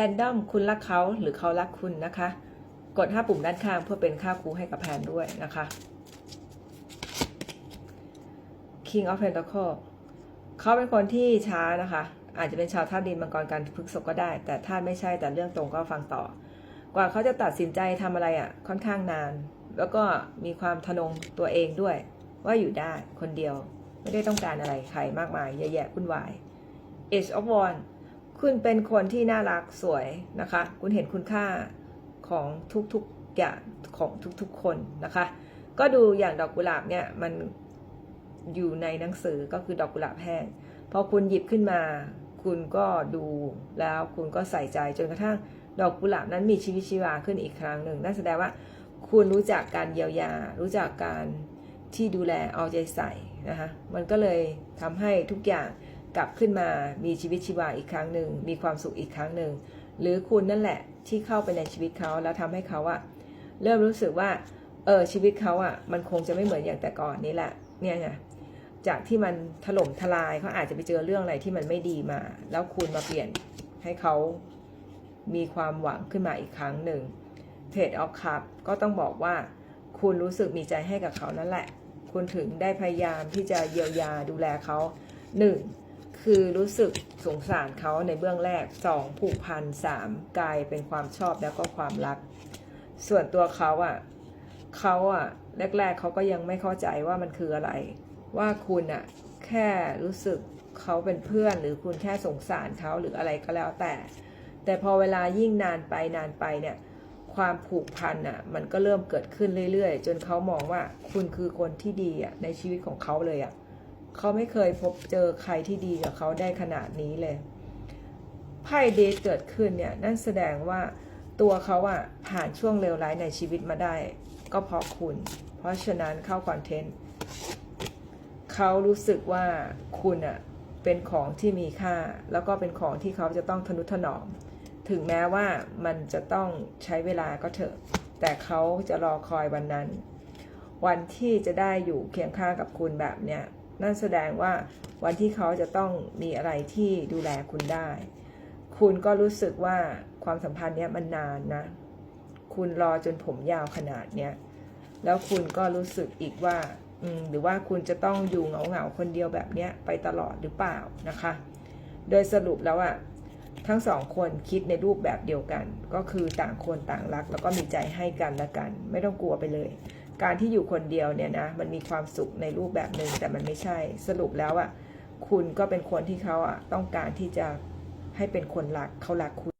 แรนดอมคุณรักเขาหรือเขารักคุณนะคะ กด 5 ปุ่มด้านข้างเพื่อเป็นค่าครูให้กับแพนด้วยนะคะ King of Pentacle เขาเป็นคนที่ช้านะคะ อาจจะเป็นชาวธาตุดินมังกรการพฤกษกก็ได้ แต่ถ้าไม่ใช่แต่เรื่องตรงก็ฟังต่อ กว่าเขาจะตัดสินใจทำอะไรอะ่ะ ค่อนข้างนาน แล้วก็มีความทะนงตัวเองด้วย ว่าอยู่ได้คนเดียวไม่ได้ต้องการอะไรใครมากมายเยอะแยะวุ่นวาย Age of Wands คุณเป็นคนที่น่ารักสวยนะคะ คุณเห็นคุณค่าของทุกๆอย่างของทุกๆคนนะคะ ก็ดูอย่างดอกกุหลาบเนี่ยมันอยู่ในหนังสือก็คือดอกกุหลาบแห้งพอคุณหยิบขึ้นมา คุณก็ดูแล้วคุณก็ใส่ใจจนกระทั่งดอกกุหลาบนั้นมีชีวิตชีวาขึ้นอีกครั้งหนึ่งนั่นแสดงว่าคุณรู้จักการเยียวยา รู้จักการที่ดูแลเอาใจใส่นะคะมันก็เลยทำให้ทุกอย่าง กลับขึ้นมามีชีวิตชีวาอีกครั้งหนึ่งมีความสุขอีกครั้งหนึ่งหรือคุณนั่นแหละที่เข้าไปในชีวิตเขาแล้วทำให้เขาอะเริ่มรู้สึกว่าเออชีวิตเขาอะมันคงจะไม่เหมือนอย่างแต่ก่อนนี้แหละเนี่ยไงจากที่มันถล่มทลายเขาอาจจะไปเจอเรื่องอะไรที่มันไม่ดีมา แล้วคุณมาเปลี่ยนให้เขามีความหวังขึ้นมาอีกครั้งหนึ่งเพจออฟคัพก็ต้องบอกว่า คุณรู้สึกมีใจให้กับเขานั่นแหละ คุณถึงได้พยายามที่จะเยียวยาดูแลเขาหนึ่ง คือรู้สึกสงสารเขาในเบื้องแรกสองผูกพันสามกลายเป็นความชอบแล้วก็ความรัก ส่วนตัวเขาอะเขาอะแรก ๆเขาก็ยังไม่เข้าใจว่ามันคืออะไร ว่าคุณอะแค่รู้สึกเขาเป็นเพื่อนหรือคุณแค่สงสารเขาหรืออะไรก็แล้วแต่ แต่พอเวลายิ่งนานไปนานไปเนี่ยความผูกพันอะมันก็เริ่มเกิดขึ้นเรื่อยๆ จนเขามองว่าคุณคือคนที่ดีอะในชีวิตของเขาเลยอะ เขาไม่เคยพบเจอใครที่ดีกับเขาได้ขนาดนี้เลยไพ่เดทเกิดขึ้นเนี่ยนั่นแสดงว่าตัวเขาอะผ่านช่วงเลวร้ายในชีวิตมาได้ ก็เพราะคุณ เพราะฉะนั้นเข้าคอนเทนต์เขารู้สึกว่าคุณอะเป็นของที่มีค่า แล้วก็เป็นของที่เขาจะต้องทนุถนอม ถึงแม้ว่ามันจะต้องใช้เวลาก็เถอะ แต่เขาจะรอคอยวันนั้น วันที่จะได้อยู่เคียงข้างกับคุณแบบเนี้ย นั่นแสดงว่าวันที่เขาจะต้องมีอะไรที่ดูแลคุณได้ คุณก็รู้สึกว่าความสัมพันธ์เนี้ยมันนานนะ คุณรอจนผมยาวขนาดเนี้ย แล้วคุณก็รู้สึกอีกว่า อืม หรือว่าคุณจะต้องอยู่เหงาๆคนเดียวแบบเนี้ยไปตลอดหรือเปล่านะคะ โดยสรุปแล้วอะทั้งสองคนคิดในรูปแบบเดียวกัน ก็คือต่างคนต่างรัก แล้วก็มีใจให้กันและกัน ไม่ต้องกลัวไปเลย การที่อยู่คนเดียวเนี่ยนะมันมีความสุขในรูปแบบหนึ่งแต่มันไม่ใช่สรุปแล้วอะคุณก็เป็นคนที่เขาอะต้องการที่จะให้เป็นคนรักเขารักคุณ